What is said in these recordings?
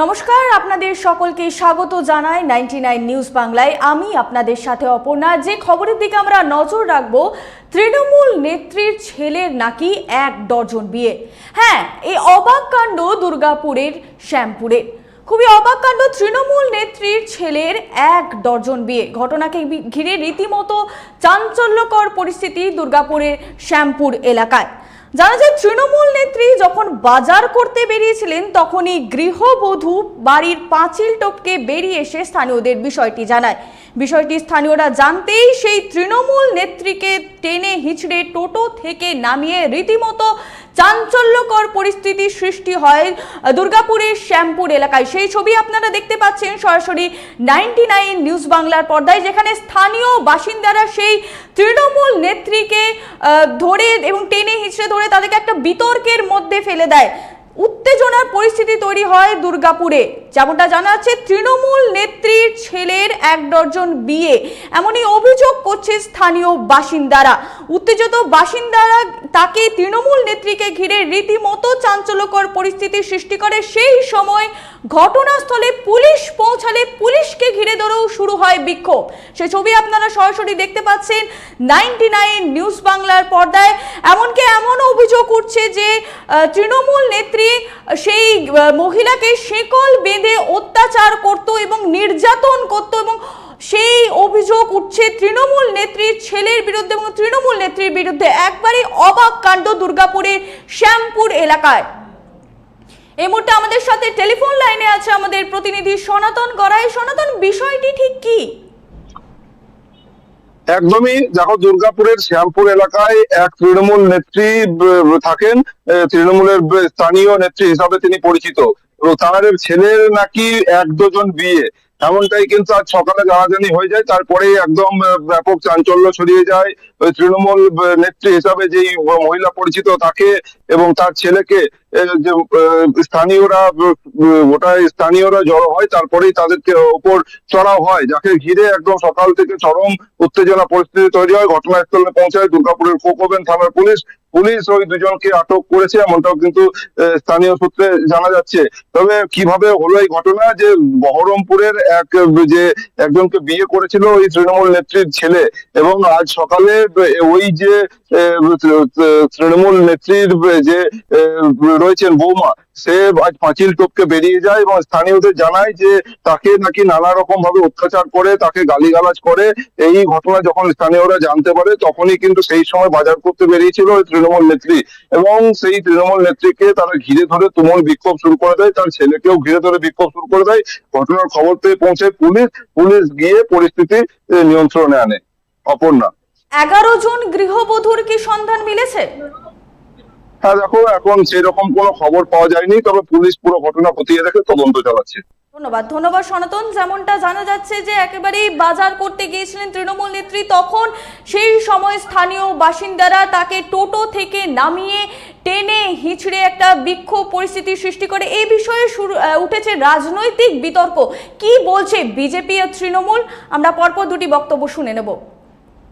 নমস্কার, আপনাদের সকলকে স্বাগত জানাই নাইনটি নিউজ বাংলায়। আমি আপনাদের সাথে অপর্ণা। যে খবরের দিকে আমরা নজর রাখব, তৃণমূল নেত্রীর ছেলের নাকি এক ডজন বিয়ে। হ্যাঁ এই অবাক কাণ্ড দুর্গাপুরের শ্যামপুরে। খুবই অবাক কাণ্ড, তৃণমূল নেত্রীর ছেলের এক ডজন বিয়ে। ঘটনাকে ঘিরে রীতিমতো চাঞ্চল্যকর পরিস্থিতি দুর্গাপুরের শ্যামপুর এলাকায়। জানা যায়, তৃণমূল নেত্রী যখন বাজার করতে বেরিয়েছিলেন, তখনই গৃহবধূ বাড়ির পাঁচিল টপকে বেরিয়ে এসে স্থানীয়দের বিষয়টি জানায়। বিষয়টি স্থানীয়রা জানতেই সেই তৃণমূল নেত্রীকে টেনে হিচড়ে টোটো থেকে নামিয়ে রীতিমতো চাঞ্চল্যকর পরিস্থিতি সৃষ্টি হয় দুর্গাপুরের শ্যামপুর এলাকায়। সেই ছবি আপনারা দেখতে পাচ্ছেন সরাসরি নাইনটি নাইন নিউজ বাংলার পর্দায়, যেখানে স্থানীয় বাসিন্দারা সেই তৃণমূল নেত্রীকে ধরে এবং টেনে হিচড়ে ধরে তাদেরকে একটা বিতর্কের মধ্যে ফেলে দেয়। উত্তেজনার পরিস্থিতি তৈরি হয় দুর্গাপুরে। যেমনটা জানা যাচ্ছে, তৃণমূল নেত্রীর ছেলের এক ডজন বিয়ে। এমনই অভিযোগ করছে স্থানীয় বাসিন্দারা। উত্তেজিত বাসিন্দারা তাকে তৃণমূল নেত্রীকে ঘিরে রীতিমতো চাঞ্চল্যকর পরিস্থিতি সৃষ্টি করে। সেই সময় ঘটনাস্থলে পুলিশ পৌঁছালে পুলিশকে ঘিরে ধরেও শুরু হয় বিক্ষোভ। সে ছবি আপনারা সরাসরি দেখতে পাচ্ছেন। নাইনটি নাইন নিউজ বাংলার পর্দায়। এমনকি এমন অভিযোগ তৃণমূল নেত্রী সেই মহিলাকে শেকল বেঁধে অত্যাচার করত এবং নির্যাতন করত এবং সেই অভিযোগ উঠছে তৃণমূল নেত্রীর ছেলের বিরুদ্ধে এবং তৃণমূল নেত্রীর বিরুদ্ধে। একবারই অবাক কাণ্ড দুর্গাপুরের শ্যামপুর এলাকায়। এই মুহূর্তে আমাদের সাথে টেলিফোন লাইনে আছে আমাদের প্রতিনিধি সনাতন গড়াই। সনাতন, বিষয়টি ঠিক কি? একদমই দেখো দুর্গাপুরের শ্যামপুর এলাকায় এক তৃণমূল নেত্রী থাকেন তৃণমূলের স্থানীয় নেত্রী হিসাবে তিনি পরিচিত। তার ছেলের নাকি এক দুজন বিয়ে। এমনটাই কিন্তু আজ সকালে জানাজানি হয়ে যায় তারপরে একদম ব্যাপক চাঞ্চল্য ছড়িয়ে যায়। তৃণমূল নেত্রী হিসাবে যেই মহিলা পরিচিত তাকে এবং তার ছেলেকে স্থানীয়রা ব- স্থানীয়রা জড়ো হয়, তারপরেই তাদেরকে ওপর চড়াও হয়, যাকে ঘিরে একদম সকাল থেকে চরম উত্তেজনা পরিস্থিতি তৈরি হয়। ঘটনাস্থলে পৌঁছায় দুর্গাপুরের কোকোবেন থানার পুলিশ। পুলিশ ওই দুজনকে আটক করেছে, এমনটাও কিন্তু স্থানীয় সূত্রে জানা যাচ্ছে। তবে কীভাবে হলো এই ঘটনা? যে বহরমপুরের এক, যে একজনকে বিয়ে করেছিল ওই তৃণমূল নেত্রীর ছেলে এবং আজ সকালে ওই যে তৃণমূল নেত্রীর যে রয়েছেন বৌমা সে আজ পাঁচিল টপকে বেরিয়ে যায় এবং স্থানীয়দের জানায় যে তাকে নাকি নানা রকম ভাবে অত্যাচার করে, তাকে গালিগালাজ করে। এই ঘটনা যখন স্থানীয়রা জানতে পারে, তখনই কিন্তু সেই সময় বাজার করতে বেরিয়েছিল তৃণমূল নেত্রী। এবং সেই তৃণমূল নেত্রীকে তারা ঘিরে ধরে তুমুল বিক্ষোভ শুরু করে দেয়। তার ছেলেকেও ঘিরে ধরে বিক্ষোভ শুরু করে দেয়। ঘটনার খবর পেয়ে পৌঁছে পুলিশ। পুলিশ গিয়ে পরিস্থিতি নিয়ন্ত্রণে আনে। অপর্ণা। এগারো জন গৃহবধূর কি সন্ধান মিলেছে? হ্যাঁ দেখো এখন সেরকম কোনো খবর পাওয়া যায়নি তবে পুলিশ পুরো ঘটনা খতিয়ে দেখে তদন্ত চালাচ্ছে। ধন্যবাদ ধন্যবাদ সনাতন। যেমনটা জানা যাচ্ছে যে একেবারেই বাজার করতে গিয়েছিলেন তৃণমূল নেত্রী তখন সেই সময় স্থানীয় বাসিন্দারা তাকে টোটো থেকে নামিয়ে টেনে হিচড়ে একটা বিক্ষোভ পরিস্থিতি সৃষ্টি করে। এই বিষয়ে শুরু আহ, উঠেছে রাজনৈতিক বিতর্ক। কি বলছে বিজেপি আর তৃণমূল? আমরা পরপর দুটি বক্তব্য শুনে নেব।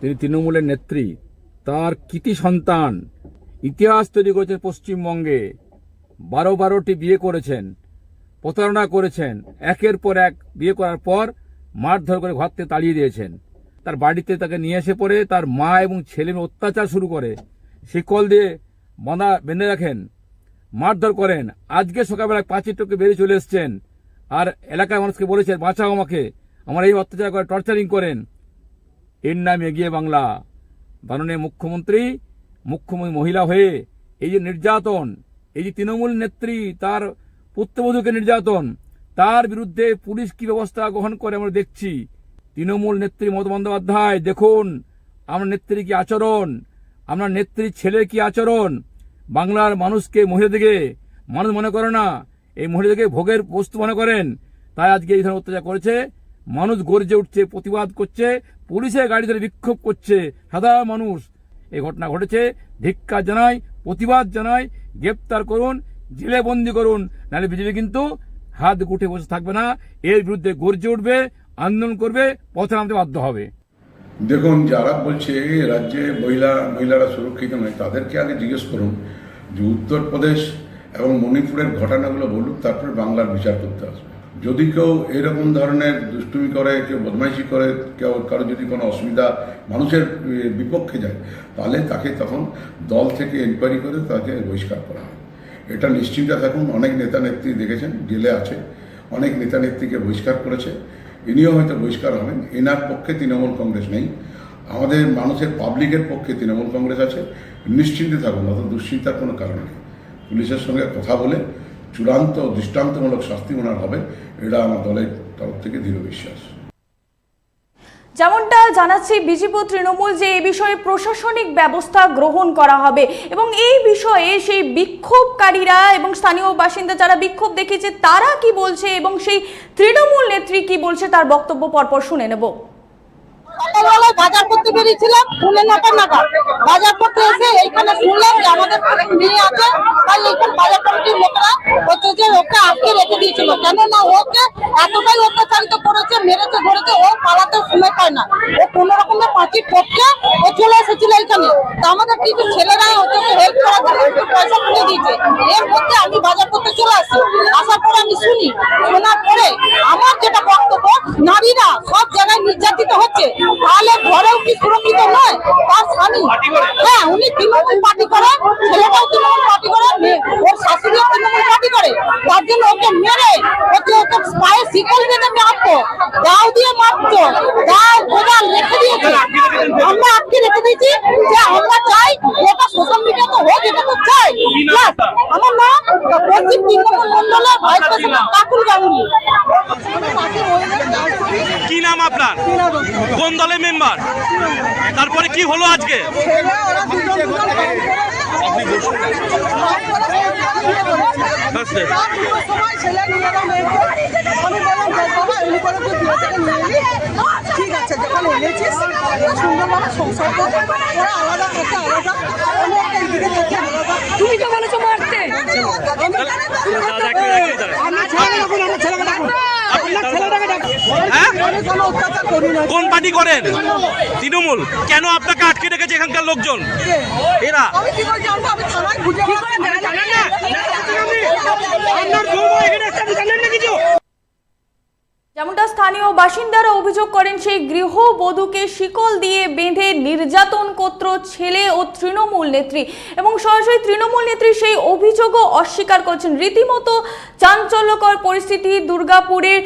তিনি তৃণমূলের নেত্রী তার কৃতি সন্তান ইতিহাস তৈরি করেছেন পশ্চিমবঙ্গে। বারো বারোটি বিয়ে করেছেন, প্রতারণা করেছেন, একের পর এক বিয়ে করার পর মারধর করে ঘর থেকে তাড়িয়ে দিয়েছেন। তার বাড়িতে তাকে নিয়ে এসে পড়ে তার মা এবং ছেলে অত্যাচার শুরু করে। শিকল দিয়ে বাঁধা বেঁধে রাখেন, মারধর করেন। আজকে সকালবেলা পাঁচির টোকে বেরিয়ে চলে এসছেন। আর এলাকার মানুষকে বলেছেন, বাঁচাও আমাকে। আমার এই অত্যাচার করে টর্চারিং করেন। এর নাম এগিয়ে বাংলা। মাননীয় মুখ্যমন্ত্রী মুখ্যমন্ত্রী মহিলা হয়ে এই যে নির্যাতন, এই যে তৃণমূল নেত্রী তার পুত্রবধূকে নির্যাতন, তার বিরুদ্ধে পুলিশ কি ব্যবস্থা গ্রহণ করে আমরা দেখছি। তৃণমূল নেত্রী মমতা বন্দ্যোপাধ্যায়, দেখুন, আমার নেত্রী কি আচরণ, আমার নেত্রীর ছেলের কি আচরণ, বাংলার মানুষকে মহিলাদিকে মানুষ মনে করে না, এই মহিলাদেরকে ভোগের বস্তু মনে করেন। তাই আজকে এই ধরনের অত্যাচার করেছে, মানুষ গর্জে উঠছে, প্রতিবাদ করছে পুলিশের গাড়ি ধরে বিক্ষোভ করছে, সাধারণ মানুষ। এই ঘটনা ঘটেছে। ধিক্কার জানায় প্রতিবাদ জানায় গ্রেপ্তার করুন, জেলে বন্দি করুন, নাহলে বিজেপি কিন্তু হাত গুটে বসে থাকবে না। এর বিরুদ্ধে গর্জে উঠবে, আন্দোলন করবে, পথে নামতে বাধ্য হবে। দেখুন, যারা বলছে রাজ্যে মহিলা, মহিলারা সুরক্ষিত নয়, তাদেরকে আগে জিজ্ঞেস করুন যে উত্তরপ্রদেশ এবং মণিপুরের ঘটনাগুলো বলুক, তারপরে বাংলার বিচার করতে আসবে। যদি কেউ এরকম ধরনের দুষ্টুমি করে, কেউ বদমাইশি করে, কেউ কারও যদি কোনো অসুবিধা মানুষের বিপক্ষে যায়, তাহলে তাকে তখন দল থেকে এনকোয়ারি করে তাকে বহিষ্কার করা হয়। এটা নিশ্চিন্তে থাকুন, অনেক নেতা নেত্রী দেখেছেন, জেলে আছে, অনেক নেতা নেত্রীকে বহিষ্কার করেছে, ইনিও হয়তো বহিষ্কার হবেন, এনার পক্ষে তৃণমূল কংগ্রেস নেই, আমাদের মানুষের পাবলিকের পক্ষে তৃণমূল কংগ্রেস আছে, নিশ্চিন্তে থাকুন, অত দুশ্চিন্তার কোনো কারণ নেই। পুলিশের সঙ্গে কথা বলে চূড়ান্ত দৃষ্টান্তমূলক শাস্তি ওনার হবে, এটা আমার দলের তরফ থেকে দৃঢ় বিশ্বাস। যেমনটা জানাচ্ছি বিজেপি তৃণমূল যে এই বিষয়ে প্রশাসনিক ব্যবস্থা গ্রহণ করা হবে এবং এই বিষয়ে সেই বিক্ষোভকারীরা এবং স্থানীয় বাসিন্দা যারা বিক্ষোভ দেখিয়েছে তারা কি বলছে এবং সেই তৃণমূল নেত্রী কি বলছে তার বক্তব্য পরপর শুনে নেব। সকালবেলায় বাজার করতে বেরিয়েছিলাম পৌনে নটা নাগাদ বাজার করতে এসে এইখানে শুনলাম যে আমাদের মেয়ে আছে, তাই এইখানে বাজার কমিটির লোকেরা হচ্ছে যে ওকে আটকে রেখে দিয়েছিল। কেননা ওকে এতটাই অত্যাচারিত করেছে, মেরেছে, ধরেছে, ও পালাতে সময় পায় না। ও কোনো রকমের পাঁচি ঠককে ও চলে এসেছিল এইখানে। তা আমাদের কিছু ছেলেরা হচ্ছে হেল্প করার জন্য একটু পয়সা তুলে দিয়েছে। এর মধ্যে আমি বাজার করতে চলে আসি আসার পরে আমি শুনি, শোনার পরে আমার যেটা বক্তব্য, নারীরা সব জায়গায় নির্যাতিত হচ্ছে। তাহলে ঘরেও কি সুরক্ষিত নয়? তার স্বামী। হ্যাঁ উনি তৃণমূল পার্টি করে ছেলেটাও তৃণমূল পার্টি করে ওর শাশুড়িও তৃণমূল পার্টি করে। তার জন্য ওকে মেরে ওকে ওকে পায়ে শিকল বেঁধে মারতো দাও দিয়ে মারতো দাও গোদাল রেখে দিয়েছে। আমরা আটকে রেখে দিয়েছি যে আমরা চাই ওটা সোশ্যাল মিডিয়া তো হোক এটা তো চাই Plus, আমার নাম পশ্চিম তৃণমূল মন্ডলের ভাইস প্রেসিডেন্ট কাকুল গাঙ্গুলি কি নাম আপনার কোন দলের মেম্বার? তারপরে কি হলো আজকে। ঠিক আছে যখন এনেছিস সুন্দরভাবে সংসার কর ওরা আলাদা একটা আলাদা আমি একটা এদিকে থাকি আলাদা তুমি তো বলেছ মারতে আমি ছেলেকে ডাকুন আমার ছেলেকে ডাকুন আপনার ছেলেটাকে ডাকুন হ্যাঁ? আমি কোনো পার্টি করেন? তৃণমূল। কেন আপনাকে আটকে রেখেছে এখানকার লোকজন? এরা। জানেন না কিছু। স্থানীয় বাসিন্দারা অভিযোগ করেন, সেই গৃহবধূকে শিকল দিয়ে বেঁধে নির্যাতন করত ছেলে ও তৃণমূল নেত্রী এবং সরাসরি তৃণমূল নেত্রী সেই অভিযোগও অস্বীকার করছেন। রীতিমতো চাঞ্চল্যকর পরিস্থিতি দুর্গাপুরের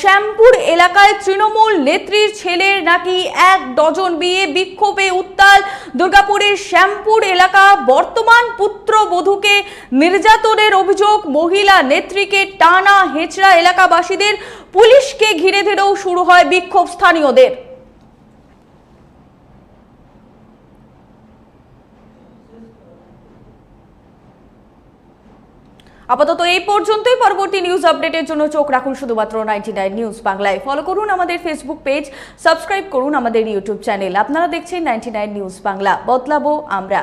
শ্যামপুর এলাকায় তৃণমূল নেত্রীর ছেলের নাকি এক ডজন বিয়ে বিক্ষোভে উত্তাল। দুর্গাপুরের শ্যামপুর এলাকা বর্তমান পুত্রবধূকে নির্যাতনের অভিযোগ মহিলা নেত্রীকে টানা হেঁচড়া এলাকাবাসীদের পুলিশকে ঘিরে ধরেও শুরু হয় বিক্ষোভ স্থানীয়দের। আপাতত এই পর্যন্তই। পরবর্তী নিউজ আপডেটের জন্য চোখ রাখুন শুধুমাত্র নাইনটি নাইন নিউজ বাংলায়। ফলো করুন আমাদের ফেসবুক পেজ সাবস্ক্রাইব করুন আমাদের ইউটিউব চ্যানেল আপনারা দেখছেন নাইনটি নাইন নিউজ বাংলা। বদলাবো আমরা।